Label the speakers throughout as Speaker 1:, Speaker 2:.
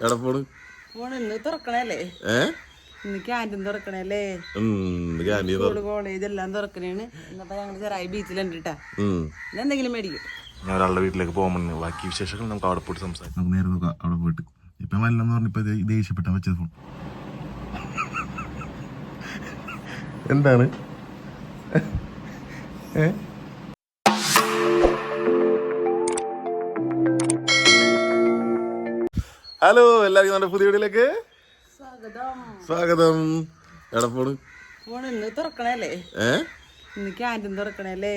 Speaker 1: എവിടെ പോണ്?
Speaker 2: ഫോണ് ഇന്ന് തുറക്കണല്ലേ?
Speaker 1: ഏ?
Speaker 2: ഇന്ന് ക്യാന്റീൻ തുറക്കണല്ലേ?
Speaker 1: ക്യാന്റീൻ
Speaker 2: സ്കൂൾ കോളേജ് എല്ലാം തുറക്കണേണ്. എന്നപ്പോ ഞങ്ങൾ ചെറായി ബീച്ചിലുണ്ട് കേട്ടാ ഇന്ന് എന്തെങ്കിലും മേടിക്കും?
Speaker 1: ഞാൻ ഒരാളുടെ വീട്ടിലേക്ക് പോകാൻ പറഞ്ഞു. ബാക്കി വിശേഷങ്ങൾ നമുക്ക് അവിടെ പോയിട്ട് സംസാരിക്കാം. നമുക്ക് നേരെ നോക്കാം അവിടെ പോയിട്ട്. ഇപ്പൊ വല്ലെന്ന് പറഞ്ഞപ്പോ ഇത് വെച്ചത് ഫോൺ എന്താണ്? ഏ? ഹലോ എല്ലാവർക്കും നമ്മുടെ പുതിയ വീട്ടിലേക്ക്
Speaker 2: സ്വാഗതം.
Speaker 1: എവിടെ പോണ്?
Speaker 2: തുറക്കണല്ലേ? ഇന്ന് ക്യാന്റീൻ തുറക്കണല്ലേ?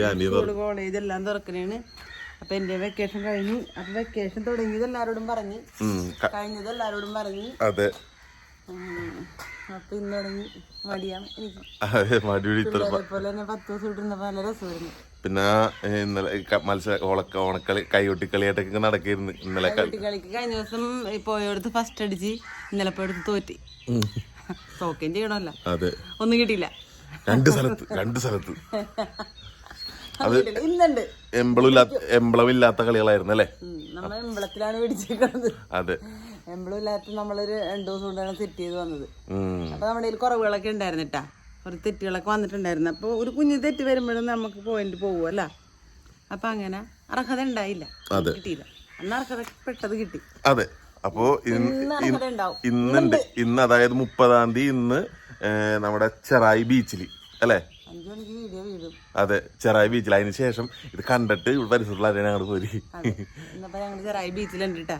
Speaker 1: ക്യാന്റീൻ
Speaker 2: സ്കൂൾ കോളേജ് എല്ലാം തുറക്കണേണ്. അപ്പൊ എന്റെ വെക്കേഷൻ കഴിഞ്ഞു. അപ്പൊ വെക്കേഷൻ തുടങ്ങിയത് എല്ലാരോടും പറഞ്ഞ്. കഴിഞ്ഞത് എല്ലാരോടും പറഞ്ഞ്.
Speaker 1: അതെ.
Speaker 2: അപ്പൊ ഇന്ന് തുടങ്ങി. മടിയാണ് എനിക്ക്. തന്നെ പത്ത് ദിവസം ഇട്ടിരുന്നപ്പോ നല്ല രസമായിരുന്നു.
Speaker 1: പിന്നെ ഇന്നലെ മത്സര ഓണക്ക ഓണക്കളി കൈകൊട്ടിക്കളിയായിട്ടൊക്കെ നടക്കായിരുന്നു ഇന്നലെ ക-
Speaker 2: കഴിഞ്ഞ ദിവസം പോയടുത്ത് ഫസ്റ്റ് അടിച്ച് ഇന്നലെ പോയടുത്ത് തോറ്റി. തോക്കേം ചെയ്യണമല്ല
Speaker 1: അതെ.
Speaker 2: ഒന്നും കിട്ടിയില്ല.
Speaker 1: രണ്ട് സ്ഥലത്ത് രണ്ട് സ്ഥലത്ത്.
Speaker 2: അത് ഇന്നുണ്ട്.
Speaker 1: എംബളം ഇല്ലാത്ത എംബളം കളികളായിരുന്നു അല്ലേ?
Speaker 2: നമ്മളെ എമ്പളത്തിലാണ് പിടിച്ചേക്കുന്നത്
Speaker 1: അതെ.
Speaker 2: എമ്പളം ഇല്ലാത്ത നമ്മളൊരു രണ്ടു ദിവസം കൊണ്ടാണ് സെറ്റ് ചെയ്ത് വന്നത്. അപ്പൊ നമ്മുടെ കയ്യിൽ കുറവുകളൊക്കെ ഉണ്ടായിരുന്നു കേട്ടാ ഒരു തെറ്റുകളൊക്കെ വന്നിട്ടുണ്ടായിരുന്നു. അപ്പോൾ ഒരു കുഞ്ഞു തെറ്റ് വരുമ്പോഴും നമുക്ക് പോയിന്റ് പോകുമല്ല അപ്പൊ അങ്ങനെ അർഹത ഉണ്ടായില്ല. കിട്ടിയില്ല. അന്ന് അർഹത പെട്ടത് കിട്ടി.
Speaker 1: അതെ. അപ്പോ ഇന്നുണ്ട്. ഇന്ന് അതായത് മുപ്പതാം തീയതി ഇന്ന് നമ്മുടെ ചെറായി ബീച്ചിൽ അല്ലേ? അതെ ചെറായി ബീച്ചിൽ. അതിന് ശേഷം ഇത് കണ്ടിട്ട് ഇവിടെ പരിസരത്തുള്ള ആരെയാണ് അങ്ങോട്ട് പോരി.
Speaker 2: ചെറായി ബീച്ചിലുണ്ട് കേട്ടാ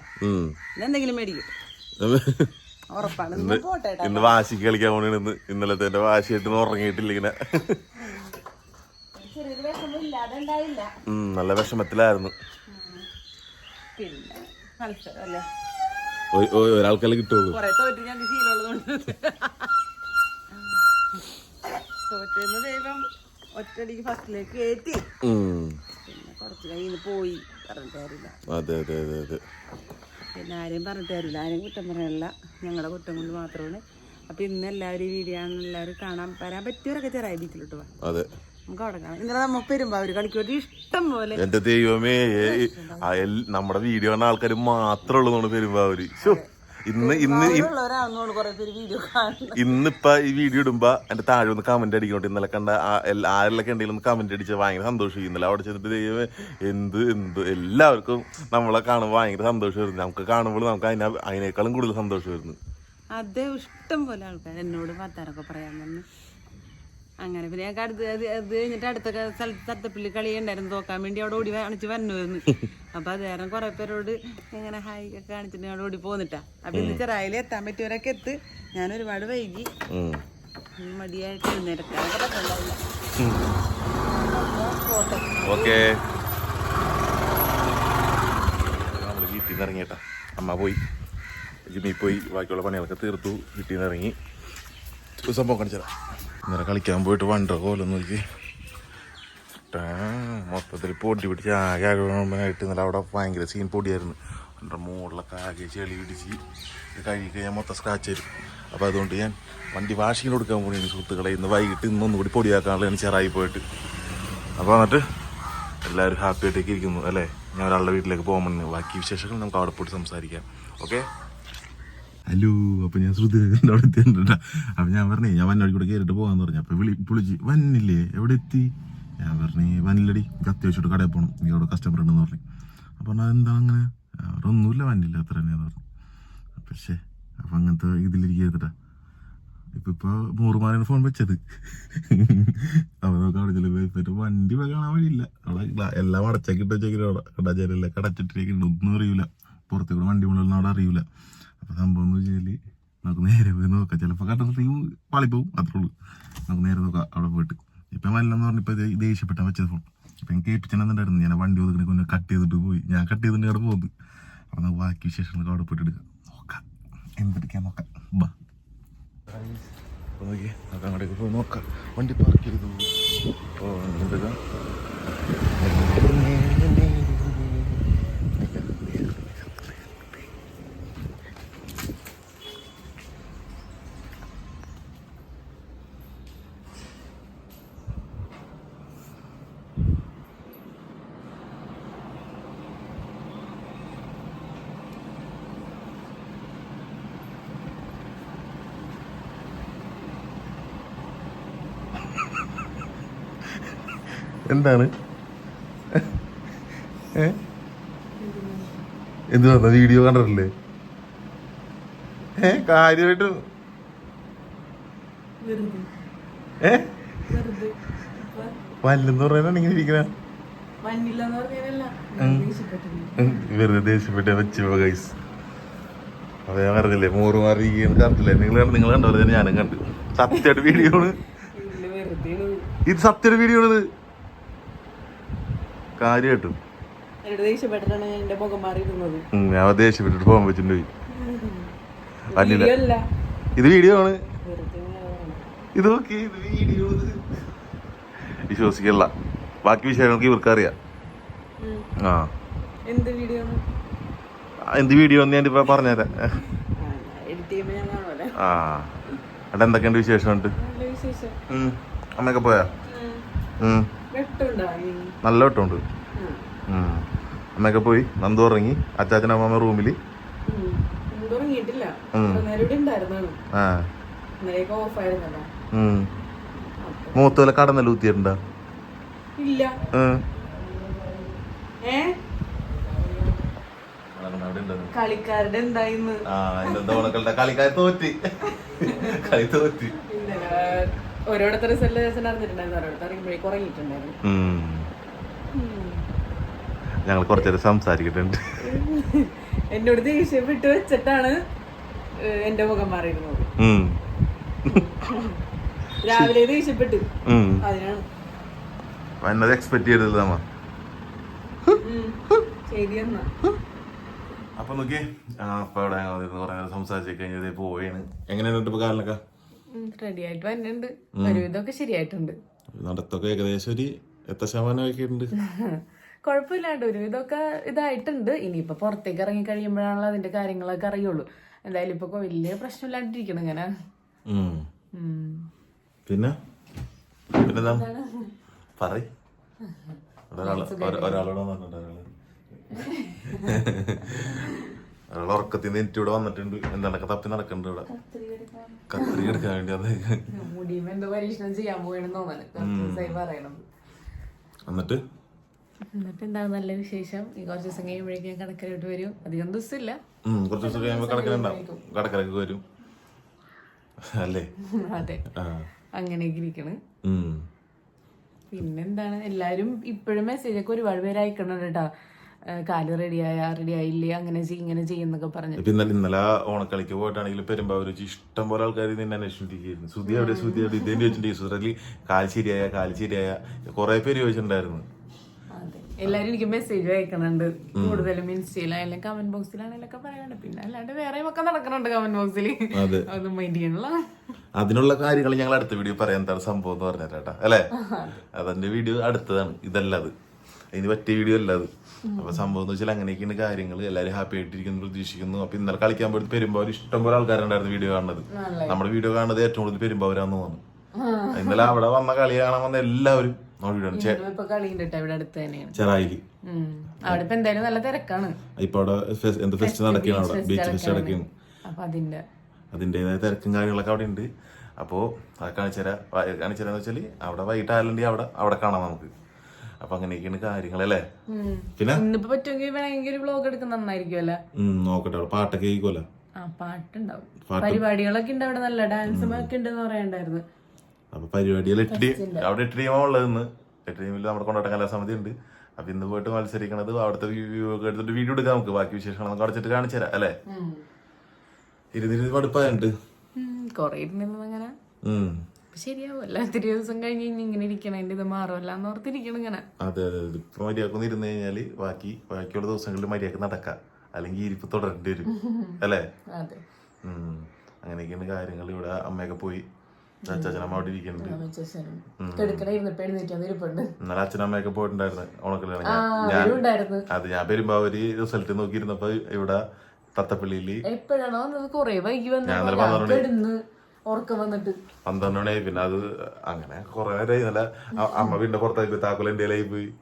Speaker 2: എന്തെങ്കിലും മേടിക്കും. ഉറപ്പാണ്. ഇന്ന് പോട്ടെ
Speaker 1: ഇന്ന് വാശിക്ക് കളിക്കാൻ പോണേ ഇന്ന്. ഇന്നലത്തെ എന്റെ വാശിയായിട്ട് ഉറങ്ങിയിട്ടില്ല ഇങ്ങനെ നല്ല വിഷമത്തിലായിരുന്നു. ഒരാൾക്കല്ലേ കിട്ടുള്ളൂ.
Speaker 2: തോറ്റെന്ന് ദൈവം ഒറ്റടിക്ക് ഫസ്റ്റിലേക്ക് കയറ്റി. പിന്നെ കുറച്ച് കഴിഞ്ഞ് പോയി. പറഞ്ഞിട്ട് കാര്യമില്ല.
Speaker 1: അതെ അതെ അതെ അതെ.
Speaker 2: പിന്നെ ആരെയും പറഞ്ഞിട്ട് കാര്യമില്ല. ആരെയും കുറ്റം പറയാനില്ല ഞങ്ങളുടെ കുറ്റം കൊണ്ട് മാത്രമാണ് അപ്പൊ ഇന്ന് എല്ലാവരും ഈ വീഡിയോ എല്ലാവരും കാണാൻ വരാൻ പറ്റിയവരൊക്കെ ചെറിയ ബീച്ചിലോട്ട് പോവാം
Speaker 1: അതെ.
Speaker 2: നമുക്ക് അവിടെ കാണാം. ഇന്നലെ നമ്മൾ പെരുമ്പാവൂർ കളിക്കുമ്പോൾ ഇഷ്ടം പോലെ.
Speaker 1: എന്റെ ദൈവമേ നമ്മുടെ വീഡിയോ ആൾക്കാർ മാത്രമേ ഉള്ളൂ പെരുമ്പാവൂര്. ഇന്ന് ഇന്ന് ഇന്നിപ്പോ ഈ വീഡിയോ ഇടുമ്പോ എന്റെ താഴെ ഒന്ന് കമന്റ് അടിക്കണോട്ട്. ഇന്നലെ കണ്ട ആ- എൽ- ആരെല്ലാം ഉണ്ടെങ്കിലും ഒന്ന് കമന്റ് അടിച്ച് ഭയങ്കര സന്തോഷം ഇന്നലെ അവിടെ ചെന്നിട്ട് ദൈവം എന്ത് എന്ത്? എല്ലാവർക്കും നമ്മളെ കാണുമ്പോൾ ഭയങ്കര സന്തോഷം വരുന്നു നമുക്ക് കാണുമ്പോൾ നമുക്ക് അതിനെ അതിനേക്കാളും കൂടുതൽ സന്തോഷം വരുന്നു
Speaker 2: അതെ ഇഷ്ടം പോലെ ആൾക്കാർ എന്നോട് വർത്താനൊക്കെ പറയാൻ വന്ന്. അങ്ങനെ പിന്നെ ഞങ്ങൾക്ക് അടുത്ത് അത് അത് കഴിഞ്ഞിട്ട് അടുത്ത സ്ഥലത്ത് തത്തപ്പിള്ളി കളി ഉണ്ടായിരുന്നു തോക്കാൻ വേണ്ടി അവിടെ ഓടി കാണിച്ച് വരണമായിരുന്നു അപ്പൊ അത് കാരണം കുറെ പേരോട് ഇങ്ങനെ ഹായ് ഒക്കെ കാണിച്ചിട്ട് അവിടെ ഓടി പോന്നിട്ടാ. അപ്പൊ ഇന്ന് ചെറായിൽ എത്താൻ പറ്റിയവരൊക്കെ എത്ത്. ഞാൻ ഒരുപാട് വൈകി. മടിയായിട്ട് എഴുന്നേരക്കാനൊക്കെ പറ്റുന്നുണ്ടാവില്ല.
Speaker 1: ഓക്കെ. നമ്മൾ വീട്ടിൽ നിന്ന് ഇറങ്ങിയേട്ടാ. അമ്മ പോയി. ജിമ്മിൽ പോയി. ബാക്കിയുള്ള പണികളൊക്കെ തീർത്തു. വീട്ടിൽ നിന്ന് ഇറങ്ങി സംഭവം കാണിച്ചതാ ഇന്നലെ കളിക്കാൻ പോയിട്ട് വണ്ടർ കോലം നോക്കി. മൊത്തത്തിൽ പൊടി പിടിച്ച് ആകെ ആയിട്ട് ഇന്നലെ അവിടെ ഭയങ്കര സീൻ പൊടിയായിരുന്നു. വണ്ടർ മുകളിലൊക്കെ ആകെ ചെളി പിടിച്ച് കഴുകി കഴിഞ്ഞാൽ മൊത്തം സ്ക്രാച്ച് വരും അപ്പോൾ അതുകൊണ്ട് ഞാൻ വണ്ടി വാഷിങ്ങിന് കൊടുക്കാൻ പോണി സുഹൃത്തുക്കളെ. ഇന്ന് വൈകിട്ട് ഇന്നൊന്നും കൂടി പൊടിയാക്കാനുള്ള ചെറായി പോയിട്ട്. അപ്പോൾ എന്നിട്ട് എല്ലാവരും ഹാപ്പി ആയിട്ടേക്ക് ഇരിക്കുന്നു അല്ലേ? ഞാൻ ഒരാളുടെ വീട്ടിലേക്ക് പോകാൻ ബാക്കി വിശേഷങ്ങൾ നമുക്ക് അവിടെ പോയിട്ട് സംസാരിക്കാം. ഓക്കെ ഹലോ അപ്പൊ ഞാൻ ശ്രുതിന്റെ അവിടെ എത്തിയിട്ടുണ്ട്. അപ്പൊ ഞാൻ പറഞ്ഞേ ഞാൻ വന്നോടി കൂടെ കയറിട്ട് പോകാന്ന് പറഞ്ഞു. അപ്പൊ വിളി വിളിച്ച് വന്നില്ലേ? എവിടെ എത്തി? ഞാൻ പറഞ്ഞേ വന്നില്ലടി എനിക്ക് അത്യാവശ്യമായിട്ട് കടയിൽ പോകണം നീ അവിടെ കസ്റ്റമർ ഉണ്ടെന്ന് പറഞ്ഞു. അപ്പൊ പറഞ്ഞാൽ എന്താ അങ്ങനെ? അവിടെ ഒന്നുമില്ല വന്നില്ല അത്ര തന്നെയാന്ന് പറഞ്ഞു. പക്ഷേ അപ്പൊ അങ്ങനത്തെ ഇതിലിരിക്കരുതട്ടാ ഇപ്പൊ ഇപ്പൊ മൂറുമാരാണ് ഫോൺ വെച്ചത്. അപ്പൊ നമുക്ക് അവിടെ ചില വൈഫൈറ്റ് വണ്ടി കാണാൻ വഴിയില്ല. അവിടെ എല്ലാം അടച്ചൊക്കെ വെച്ചേക്കില്ല അവിടെ. കടച്ചിട്ടിരിക്കുന്നുണ്ട് ഒന്നും അറിയില്ല പുറത്തേക്കൂടെ വണ്ടി കൊണ്ടുവരുന്ന അവിടെ അറിയില്ല അപ്പൊ സംഭവം എന്ന് വെച്ചാൽ നമുക്ക് നേരെ പോയി നോക്കാം. ചിലപ്പോ കണ്ടിട്ടുണ്ടെങ്കിൽ പാളിപ്പോവും അത്രേ ഉള്ളൂ. നമുക്ക് നേരെ നോക്കാം അവിടെ പോയിട്ട്. ഇപ്പം വല്ലെന്ന് പറഞ്ഞപ്പോ ഇത് ദേഷ്യപ്പെട്ട വെച്ചത് ഫോൺ ഇപ്പൊ എനിക്ക് ഏൽപ്പിച്ചിട്ടുണ്ടായിരുന്നു ഞാൻ വണ്ടി ഒതുക്കിനെ കൊണ്ട് കട്ട് ചെയ്തിട്ട് പോയി. ഞാൻ കട്ട് ചെയ്തിട്ട് അവിടെ പോകുന്നു. അപ്പം നമുക്ക് ബാക്കി വിശേഷങ്ങളൊക്കെ അവിടെ പോയിട്ട് എടുക്കാം. നോക്കാം. എന്തെടുക്കാൻ നോക്കാം. ബാ. നോക്കി നമുക്ക് അങ്ങോട്ടേക്ക് പോയി നോക്കാം. വണ്ടി പാർക്ക് ചെയ്തു എന്താണ്? എന്ത് വന്ന വീഡിയോ കണ്ടിട്ടില്ലേ? ഏ? കാര്യമായിട്ട് ഏ? വല്ലെന്ന് പറയാനാണ് ഇങ്ങനെ ഇരിക്കണ.
Speaker 3: പറഞ്ഞാലല്ല.
Speaker 1: വെറുതെ ദേഷ്യപ്പെട്ട വെച്ചു ഗൈസ് അപ്പൊ ഞാൻ പറഞ്ഞില്ലേ മോറ് മാറി കണ്ടില്ലേ നിങ്ങൾ നിങ്ങൾ കണ്ടു? പറഞ്ഞാൽ ഞാനും കണ്ടു. സത്യമായിട്ട് വീഡിയോ ആണ് ഇത് സത്യയുടെ വീഡിയോ ആണ് കാര്യമായിട്ടും.
Speaker 3: ദേഷ്യപ്പെട്ടിട്ടാണ് ഞാൻ എന്റെ മുഖം മാറിയിരുന്നത്.
Speaker 1: ഞാൻ ദേഷ്യപ്പെട്ടിട്ട് പോകാൻ
Speaker 3: വീഡിയോ അല്ല.
Speaker 1: ഇത് വീഡിയോ ആണ്. ഇത് നോക്കി ഇത് വീഡിയോ വിശ്വസിക്കല്ല ബാക്കി വിഷയങ്ങൾക്ക് ഇവർക്ക് അറിയാം. ആ.
Speaker 3: എന്ത് വീഡിയോ
Speaker 1: എന്ത് വീഡിയോ എന്ന് ഞാൻ ഇപ്പൊ പറഞ്ഞുതരാം. ആ അവിടെ എന്തൊക്കെയുണ്ട് വിശേഷം. ഉണ്ട്. അമ്മയൊക്കെ പോയാ? നല്ല വെട്ടമുണ്ട്. അമ്മയൊക്കെ പോയി നന്ദു ഉറങ്ങി. അച്ചാച്ചൻ അമ്മാമ റൂമിൽ
Speaker 3: മൂത്ത
Speaker 1: വല്ല കടന്നല്ല ഊത്തിയിട്ടുണ്ടാ?
Speaker 3: കളിക്കാരുടെ
Speaker 1: കളിക്കാർ തോറ്റി. കളി തോറ്റി.
Speaker 3: ഓരോരുത്തർ റിസൾട്ട് ദിവസം നടന്നിട്ടുണ്ടായിരുന്നു ഓരോരുത്തർ അറിയുമ്പോഴേക്കും ഉറങ്ങിയിട്ടുണ്ടായിരുന്നു.
Speaker 1: ഞങ്ങൾ കുറച്ചേരം സംസാരിക്കുന്നുണ്ട്.
Speaker 3: എന്നോട് ദേഷ്യപ്പെട്ട് വെച്ചിട്ടാണ് എന്റെ മുഖം മാറിയിരുന്നത്. രാവിലെ ദേഷ്യപ്പെട്ടു. അതിനാണ്.
Speaker 1: എക്സ്പെക്ട് ചെയ്തത് നമ്മ. അപ്പൊ നോക്കിയേ അപ്പൊ ഇവിടെ കുറെ നേരം സംസാരിച്ച് കഴിഞ്ഞത് പോവുകയാണ്. എങ്ങനെയാണ് ഇപ്പൊ കാലിനൊക്കെ
Speaker 3: റെഡി ആയിട്ട് വന്നിട്ടുണ്ട് ഒരുവിധമൊക്കെ ശരിയായിട്ടുണ്ട്.
Speaker 1: നടത്തൊക്കെ ഏകദേശം ഒരു എത്ര ശതമാനമൊക്കെ ഉണ്ട്
Speaker 3: കുഴപ്പമില്ലാണ്ട് ഒരുവിധമൊക്കെ ഇതായിട്ടുണ്ട്. ഇനിയിപ്പോ പുറത്തേക്ക് ഇറങ്ങി കഴിയുമ്പോഴാണല്ലോ അതിന്റെ കാര്യങ്ങളൊക്കെ അറിയുള്ളൂ. എന്തായാലും ഇപ്പൊ വലിയ പ്രശ്നമില്ലാണ്ടിരിക്കണം ഇങ്ങനെ.
Speaker 1: പിന്നെ? പിന്നെന്താ? പറ ഒരാൾ ഒര- ഒരാളോട് ഒരാൾ ഉറക്കത്തിൽ നിന്ന് എനിക്ക് ഇവിടെ വന്നിട്ടുണ്ട്. എന്താണ്ടൊക്കെ തപ്പി നടക്കുന്നുണ്ട് ഇവിടെ. കത്രി എടുക്കാൻ വേണ്ടി അത്
Speaker 3: എന്തോ പരീക്ഷണം ചെയ്യാൻ പോയെന്ന് പറയണം.
Speaker 1: എന്നിട്ട്?
Speaker 3: എന്നിട്ട് എന്താ നല്ല വിശേഷം? ഈ കുറച്ച് ദിവസം കഴിയുമ്പോഴേക്കും ഞാൻ കണക്കരോട്ട് വരും. അധികം ദിവസമില്ല.
Speaker 1: കുറച്ച് ദിവസം കഴിയുമ്പോൾ കടക്കലുണ്ടാവും. കടക്കരക്ക് വരും. അല്ലേ?
Speaker 3: അതെ. അങ്ങനെയൊക്കെ ഇരിക്കണ്. പിന്നെന്താണ്? എല്ലാരും ഇപ്പോഴും മെസ്സേജ് ഒക്കെ ഒരുപാട് പേര് അയക്കണുണ്ട് കേട്ടോ കാൽ റെഡിയായ റെഡി ആയില്ലേ അങ്ങനെ ചെയ്യും ഇങ്ങനെ ചെയ്യുന്നൊക്കെ പറഞ്ഞു.
Speaker 1: ഇപ്പൊ ഇന്നലെ ഇന്നലെ ഓണക്കളിക്ക് പോയിട്ടാണെങ്കിൽ പെരുമ്പാവൂർ വെച്ച് ഇഷ്ടം പോലെ ആൾക്കാർ നിന്നെ അന്വേഷിച്ചിരിക്കുന്നു സുധി അവിടെ സുധി അവിടെ ഇതേ ചോദിച്ചിട്ടുണ്ട്. സുധി കാൽ ശരിയായ കാൽ ശരിയായ. കുറെ പേര് ചോദിച്ചിട്ടുണ്ടായിരുന്നു.
Speaker 3: എല്ലാരും എനിക്ക് മെസ്സേജ് അയക്കുന്നുണ്ട്. കൂടുതലും ഇൻസ്റ്റയിലായാലും കമന്റ് ബോക്സിലാണെങ്കിലും ഒക്കെ പറയാനുണ്ട് പിന്നെ അല്ലാണ്ട് വേറെ ഒക്കെ നടക്കുന്നുണ്ട് കമന്റ് ബോക്സിൽ
Speaker 1: അതെ.
Speaker 3: അതൊന്നും മൈൻഡ് ചെയ്യണല്ലോ
Speaker 1: അതിനുള്ള കാര്യങ്ങൾ ഞങ്ങൾ അടുത്ത വീഡിയോ പറയാൻ എന്താണ് സംഭവം എന്ന് പറഞ്ഞേട്ടാ അല്ലേ? അതിന്റെ വീഡിയോ അടുത്തതാണ്. ഇതല്ല അത് അതിന് പറ്റിയ വീഡിയോ അല്ല അത്. അപ്പൊ സംഭവം എന്ന് വെച്ചാൽ അങ്ങനെയൊക്കെയാണ് കാര്യങ്ങൾ എല്ലാവരും ഹാപ്പി ആയിട്ടിരിക്കുന്നു പ്രതീക്ഷിക്കുന്നു. അപ്പൊ ഇന്നലെ കളിക്കാൻ പോയിട്ട് പെരുമ്പാവൂർ ഇഷ്ടം പോലെ ആൾക്കാരുണ്ടായിരുന്നു വീഡിയോ കാണുന്നത്. നമ്മുടെ വീഡിയോ കാണുന്നത് ഏറ്റവും കൂടുതൽ പെരുമ്പാവൂരാന്ന് തോന്നുന്നു. ഇന്നലെ അവിടെ വന്ന കളി കാണാൻ വന്ന എല്ലാവരും അതിന്റേതായ വീഡിയോ ചെ-
Speaker 3: ഇന്നും ഇപ്പൊ കളി ഉണ്ട് ഇവിടെ അടുത്ത് തന്നെയാണ്. ചെറായിൽ. അവിടെ ഇപ്പൊ എന്തായാലും നല്ല തിരക്കാണ്.
Speaker 1: ഇപ്പൊ അവിടെ എന്ത് ഫെസ്റ്റ് നടക്കുകയാണ് അവിടെ. ബീച്ച് ഫെസ്റ്റ് നടക്കുകയാണ്.
Speaker 3: അപ്പൊ അതിന്റെ
Speaker 1: അതിന്റെതായ തിരക്കും കാര്യങ്ങളൊക്കെ അവിടെ ഉണ്ട്. അപ്പോൾ അത് കാണിച്ചുതരാം. കാണിച്ചുതരാന്ന് വെച്ചാൽ അവിടെ വൈകിട്ടായാലുണ്ടെങ്കിൽ അവിടെ അവിടെ കാണാം നമുക്ക്. അപ്പൊ അങ്ങനെയൊക്കെയാണ് കാര്യങ്ങളല്ലേ. പിന്നെ?
Speaker 3: ഇന്നിപ്പോ പറ്റുമെങ്കിൽ വേണമെങ്കിൽ വ്ലോഗ് എടുക്കുന്ന നന്നായിരിക്കുമല്ലേ
Speaker 1: നോക്കട്ടെ അവിടെ പാട്ടൊക്കെ കേൾക്കുമല്ലോ
Speaker 3: ആ പാട്ടുണ്ടാവും.
Speaker 1: പാട്ട്.
Speaker 3: പരിപാടികളൊക്കെ ഉണ്ട് അവിടെ നല്ല ഡാൻസും ഒക്കെ ഉണ്ടെന്ന് പറയണ്ടായിരുന്നു
Speaker 1: അപ്പൊ പരിപാടികൾ എട്ട് അവിടെ എട്ട് ടീമാണ് ഉള്ളതെന്ന് എട്ട് ടീമിൽ നമ്മുടെ കൊണ്ടാട്ടം കലാസമിതി ഉണ്ട്. അപ്പൊ ഇന്ന് പോയിട്ട് മത്സരിക്കണത് അവിടുത്തെ വ്യൂ ഒക്കെ എടുത്തിട്ട് വീഡിയോ എടുക്കാം നമുക്ക്. ബാക്കി വിശേഷങ്ങൾ നമുക്ക് അടച്ചിട്ട് കാണിച്ചു തരാം അല്ലേ. ഇരുന്നിരുന്ന് പഠിപ്പായുണ്ട്
Speaker 3: കൊറേ ഇരുന്നിരുന്നു അങ്ങനെ അപ്പൊ ശരിയാവുമല്ല ഇത്തിരി ദിവസം കഴിഞ്ഞ് ഇനി ഇങ്ങനെ ഇരിക്കണം. എന്റെ ഇത് മാറുമല്ല എന്ന് ഓർത്തിരിക്കണം ഇങ്ങനെ.
Speaker 1: അതെ അതെ അതെ. ഇപ്പൊ ഇരുന്ന് കഴിഞ്ഞാൽ ബാക്കി ബാക്കിയുള്ള ദിവസങ്ങളിൽ മര്യാദയ്ക്ക് നടക്കാം. അല്ലെങ്കിൽ ഇരിപ്പ് തുടരേണ്ടി വരും. അല്ലേ?
Speaker 3: അതെ.
Speaker 1: ഉം. അങ്ങനെയൊക്കെയാണ് കാര്യങ്ങൾ. ഇവിടെ അമ്മയൊക്കെ പോയി. അച്ഛനമ്മ അവിടെ ഇരിക്കുന്നുണ്ട്.
Speaker 3: കെടുക്കണ ഇരുന്നപ്പോ എഴുന്നേറ്റ് വന്നിരിപ്പുണ്ട്
Speaker 1: ഇന്നലെ അച്ഛനമ്മയൊക്കെ പോയിട്ടുണ്ടായിരുന്നു ഓണക്കല്യാണം.
Speaker 3: ആ
Speaker 1: ഞാൻ
Speaker 3: അവരും ഉണ്ടായിരുന്നു.
Speaker 1: അത് ഞാൻ റിസൾട്ട് നോക്കിയിരുന്നപ്പോ ഇവിടെ തത്തപ്പള്ളിയിൽ
Speaker 3: എപ്പോഴാണോ? വന്നത് കൊറേ വൈകി വന്നു ഉറക്കം വന്നിട്ട്.
Speaker 1: പന്ത്രണ്ട് മണിയായി. പിന്നെ അത് അങ്ങനെ കുറെ നേരമായി. നല്ല അമ്മ പിന്നെ പുറത്തായി പോയി താക്കോൽ എന്റെ പോയി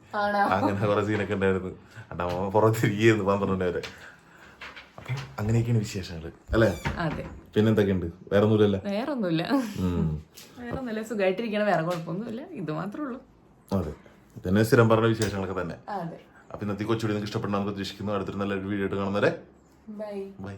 Speaker 1: അങ്ങനെ കുറെ സീനൊക്കെ ഉണ്ടായിരുന്നു. എന്നിട്ട് അമ്മ പുറത്തിരിക്കുന്നു പന്ത്രണ്ട് മണി വരെ. അപ്പൊ അങ്ങനെയൊക്കെയാണ് വിശേഷങ്ങൾ. അല്ലേ?
Speaker 3: അതെ.
Speaker 1: പിന്നെന്തൊക്കെയുണ്ട് വേറെ ഒന്നുമില്ലല്ലേ
Speaker 3: വേറൊന്നുമില്ല.
Speaker 1: ഉം.
Speaker 3: വേറെ ഒന്നുമില്ല സുഖമായിട്ടിരിക്കണം വേറെ കുഴപ്പമൊന്നുമില്ല. ഇത് മാത്രമേ ഉള്ളൂ.
Speaker 1: അതെ. തന്നെ സ്ഥിരം പറഞ്ഞ വിശേഷങ്ങളൊക്കെ തന്നെ.
Speaker 3: അതെ.
Speaker 1: അപ്പൊ ഇന്നത്തെ കൊച്ചുകൂടി നിങ്ങൾക്ക് ഇഷ്ടപ്പെടുന്ന നമുക്ക് ഉദ്ദേശിക്കുന്നു അടുത്തൊരു നല്ലൊരു വീഡിയോ ആയിട്ട് കാണുന്നവരെ
Speaker 3: ബൈ.
Speaker 1: ബൈ.